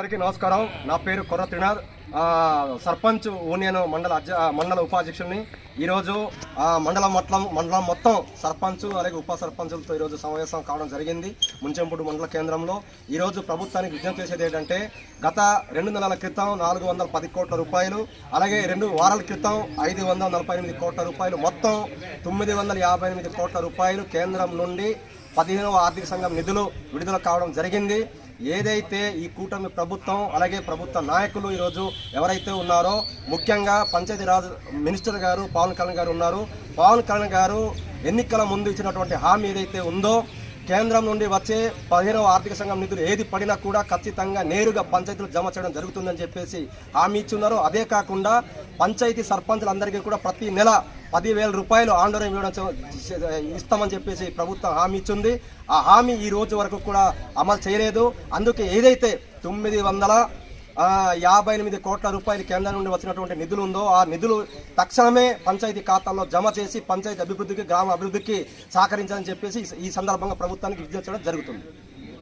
అందరికీ నమస్కారం. నా పేరు కొర్ర త్రినాథ్. సర్పంచ్ యూనియన్ మండల అధ్య మండల ఉపాధ్యక్షుల్ని. ఈరోజు మండలం మొత్తం మండలం మొత్తం సర్పంచ్ అలాగే ఉప సర్పంచులతో ఈరోజు సమావేశం కావడం జరిగింది. ముంచెంపూడు మండల కేంద్రంలో. ఈరోజు ప్రభుత్వానికి విజ్ఞప్తి చేసేది ఏంటంటే గత రెండు నెలల క్రితం నాలుగు వందల పది కోట్ల రూపాయలు అలాగే రెండు వారాల క్రితం ఐదు వందల నలభై ఎనిమిది కోట్ల రూపాయలు మొత్తం తొమ్మిది వందల యాభై ఎనిమిది కోట్ల రూపాయలు కేంద్రం నుండి పదిహేనవ ఆర్థిక సంఘం నిధులు విడుదల కావడం జరిగింది. ఏదైతే ఈ కూటమి ప్రభుత్వం అలాగే ప్రభుత్వ నాయకులు ఈరోజు ఎవరైతే ఉన్నారో ముఖ్యంగా పంచాయతీరాజ్ మినిస్టర్ గారు పవన్ కళ్యాణ్ గారు ఉన్నారు. పవన్ కళ్యాణ్ గారు ఎన్నికల ముందు ఇచ్చినటువంటి హామీ ఏదైతే ఉందో కేంద్రం నుండి వచ్చే పదిహేనవ ఆర్థిక సంఘం నిధులు ఏది పడినా కూడా ఖచ్చితంగా నేరుగా పంచాయతీలు జమ చేయడం జరుగుతుందని చెప్పేసి హామీ ఇచ్చున్నారు అదే కాకుండా పంచాయతీ సర్పంచులందరికీ కూడా ప్రతి నెల పదివేల రూపాయలు ఆందోళన ఇవ్వడం ఇస్తామని చెప్పేసి ప్రభుత్వం హామీ ఇచ్చింది. ఆ హామీ ఈ రోజు వరకు కూడా అమలు చేయలేదు. అందుకే ఏదైతే తొమ్మిది వందల యాభై ఎనిమిది కోట్ల రూపాయలు కేంద్రం నుండి వచ్చినటువంటి నిధులు ఉందో ఆ నిధులు తక్షణమే పంచాయతీ ఖాతాల్లో జమ చేసి పంచాయతీ అభివృద్ధికి గ్రామ అభివృద్ధికి సహకరించాలని చెప్పేసి ఈ- సందర్భంగా ప్రభుత్వానికి విజ్ఞప్తి జరుగుతుంది.